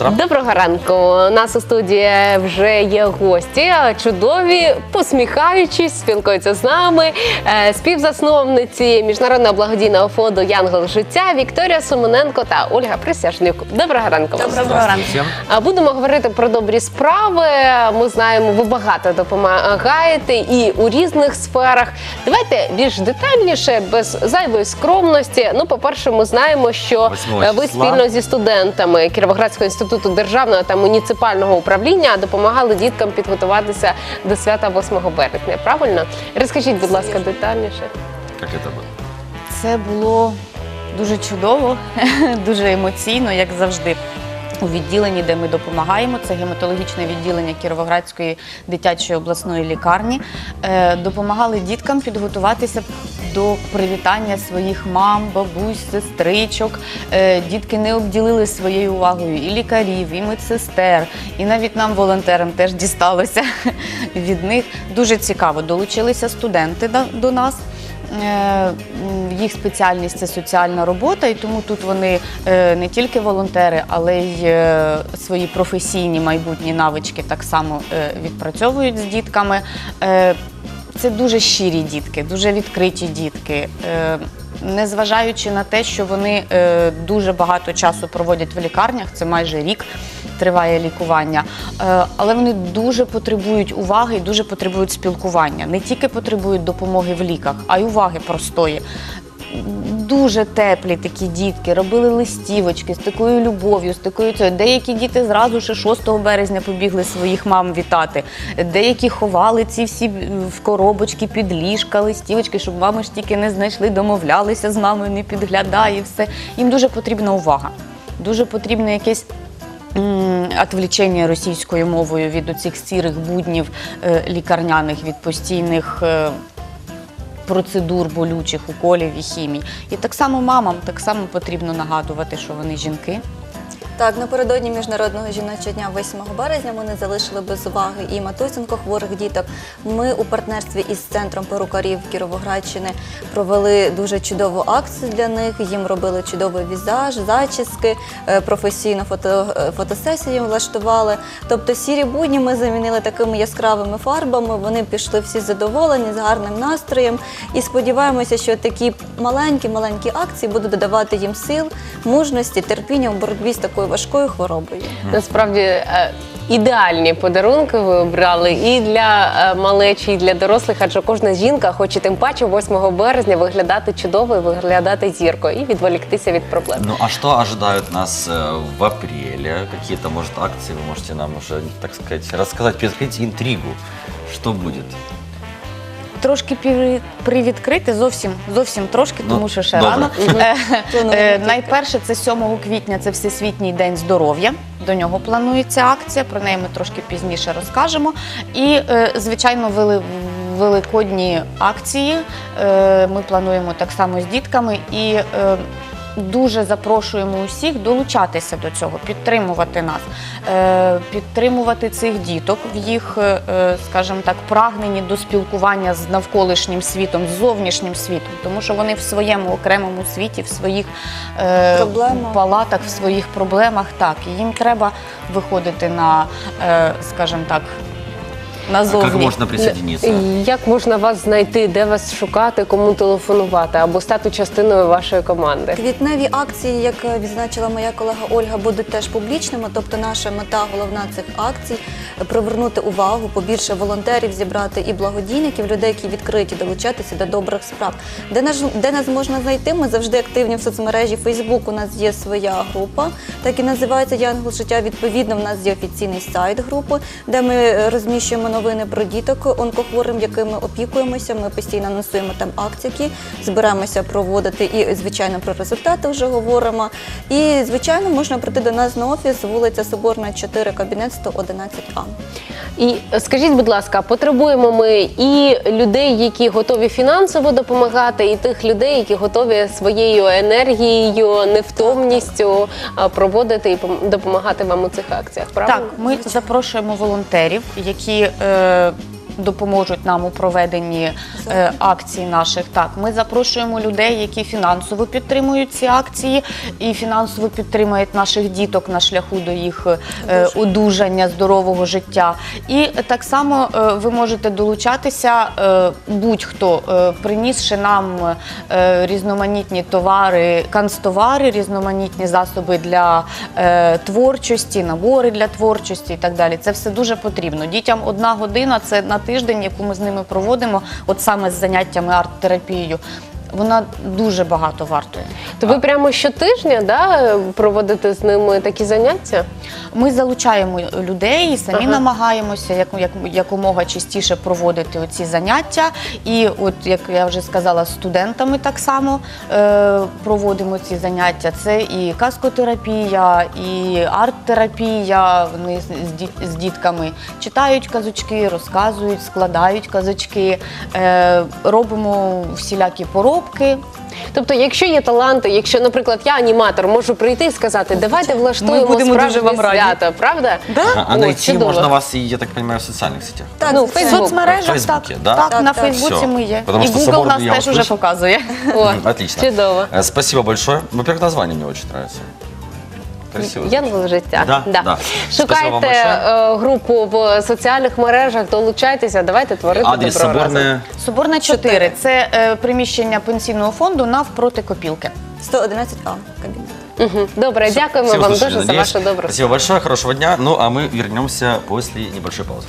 утро. Доброго ранку. У нас у студії вже є гості, чудові, посміхаючись, спілкуються з нами. Е, Співзасновниці міжнародного благодійного фонду Янгол життя Вікторія Симоненко та Ольга Присяжнюк. Доброго ранку. Доброго ранку. Будемо говорити про добрі справи. Ми знаємо, ви багато допомагаєте і у різних сферах. Давайте більш детальніше, без зайвої скромності. Ну, по-перше, ми знаємо, що е, ви спільно зі студентами Кіровоградського інституту державного та муніципального управління допомагали діткам підготуватися до свята 8 березня. Правильно? Розкажіть, будь ласка, детальніше. Як це було? Це було дуже чудово, дуже емоційно, як завжди. У відділенні, де ми допомагаємо, це гематологічне відділення Кіровоградської дитячої обласної лікарні. Е, допомагали діткам підготуватися до привітання своїх мам, бабусь, сестричок. Е, дітки не обділили своєю увагою і лікарів, і медсестер, і навіть нам, волонтерам, теж дісталося від них. Дуже цікаво. Долучилися студенти до- до нас. Е, Їх спеціальність це соціальна робота, і тому тут вони е, не тільки волонтери, але й е, свої професійні майбутні навички так само відпрацьовують з дітками. Це дуже щирі дітки, дуже відкриті дітки. Незважаючи на те, що вони дуже багато часу проводять в лікарнях, це майже рік триває лікування, е, але вони дуже потребують уваги і дуже потребують спілкування. Не тільки потребують допомоги в ліках, а й уваги простої. Дуже теплі такі дітки, робили листівочки з такою любов'ю, з такою цією. Деякі діти зразу ще 6 березня побігли своїх мам вітати. Деякі ховали ці всі в коробочки під ліжка, листівочки, щоб мами ж тільки не знайшли, домовлялися з мамою, не підглядає все. Їм дуже потрібна увага. Дуже потрібно якесь отвлечення російською мовою від оцих сірих буднів е, лікарняних, від постійних. е, Процедур болючих, уколів і хімій. І так само мамам так само потрібно нагадувати, що вони жінки. Так, напередодні міжнародного жіночого дня 8 березня ми не залишили без уваги і матусінко хворих діток. Ми у партнерстві із центром перукарів Кіровоградщини провели дуже чудову акцію для них. Їм робили чудовий візаж, зачіски, е, професійну фото, е, фотосесію влаштували. Тобто сірі будні ми замінили такими яскравими фарбами. Вони пішли всі задоволені з гарним настроєм. І сподіваємося, що такі маленькі маленькі акції будуть додавати їм сил, мужності, терпіння у боротьбі з такою важкою хворобою. Насправді е, ідеальні подарунки ви обрали і для е, малечі, і для дорослих, адже кожна жінка хоче тим паче 8 березня виглядати чудово і виглядати зіркою і відволіктися від проблем. Ну а что ожидает нас э, в апреле? Какие-то, может, акции вы можете нам уже, так сказать, рассказать, приоткрыть интригу? Что будет? Трошки піври- привідкрити зовсім зовсім трошки, Ну, тому що ще добре. рано. Е, е. Найперше, це 7 квітня, це Всесвітній день здоров'я. До нього планується акція. Про неї ми трошки пізніше розкажемо. І, е, звичайно, вели- великодні акції. Е, Ми плануємо так само з дітками і. е, Дуже запрошуємо усіх долучатися до цього, підтримувати нас, е, підтримувати цих діток в їх, е, е, скажімо так, прагненні до спілкування з навколишнім світом, з зовнішнім світом, тому що вони в своєму окремому світі, в своїх е, палатах, в своїх проблемах. Так, і їм треба виходити на, скажімо так, А как назовні. можно присоединиться? Як можна вас знайти, де вас шукати, кому телефонувати або стати частиною вашої команди? Квітневі акції, як е, відзначила моя колега Ольга, будуть теж публічними. Тобто, наша мета головна цих акцій привернути увагу, побільше волонтерів зібрати і благодійників, людей, які відкриті долучатися до добрих справ. Де нас, де нас можна знайти? Ми завжди активні в соцмережі. Фейсбук у нас є своя група, так і називається Янгол життя. Відповідно, в нас є офіційний сайт групи, де ми е, розміщуємо новини про діток онкохворим, якими опікуємося. Ми постійно анонсуємо там акції, які збираємося проводити, і звичайно про результати вже говоримо. І звичайно можна прийти до нас на офіс, вулиця Соборна, 4, кабінет 111А. І скажіть, будь ласка, потребуємо ми і людей, які готові фінансово допомагати, і тих людей, які готові своєю енергією, невтомністю проводити і пом- допомагати вам у цих акціях. Правильно? Так, ми запрошуємо волонтерів, які е, допоможуть нам у проведенні е, акцій наших. Так, ми запрошуємо людей, які фінансово підтримують ці акції, і фінансово підтримують наших діток на шляху до їх е, одужання, здорового життя. І так само е, ви можете долучатися е, будь-хто, е, принісши нам е, різноманітні товари, канцтовари, різноманітні засоби для е, творчості, набори для творчості і так далі. Це все дуже потрібно. Дітям одна година це на тиждень, яку ми з ними проводимо, от саме з заняттями арт-терапією. Вона дуже багато вартує. То ви прямо щотижня да, проводите з ними такі заняття? Ми залучаємо людей і самі Ага. намагаємося як, як, якомога частіше проводити оці заняття. І от як я вже сказала, студентами так само е, проводимо ці заняття. Це і казкотерапія, і арт-терапія. Вони з, діт- з дітками читають казочки, розказують, складають казочки, е, робимо всілякі поробки. Тобто, якщо є таланти, якщо, наприклад, я аніматор, можу прийти і сказати, давайте влаштуємо будемо дуже справжнє вам раді. свято, правда? А, а О, найти чудово. можно вас, и, я так понимаю, в социальных сетях. Так, Ну, звичайно. В Фейсбук. соцмережах В Фейсбуке, так, да? так, Так, на так. Фейсбуці Всё. ми є. Потому і що Google собор нас я теж уже услышал. показує. О, М, Отлично. Чудово. Э, Спасибо большое. Во-первых, название мне очень нравится. Красиво. Янгол життя. Да, да. Спасибо вам Шукайте большое. е, групу в соціальних мережах, долучайтеся, давайте творити Адрес добро разом. соборная. Соборна 4 – це е, приміщення пенсійного фонду навпроти копілки. 111А кабінет. Мгм. Добре, дякуємо Всё вам услышали, дуже за надеюсь. вашу добру. Спасибо большое, хорошего дня. Ну, а мы вернемся после небольшой паузы.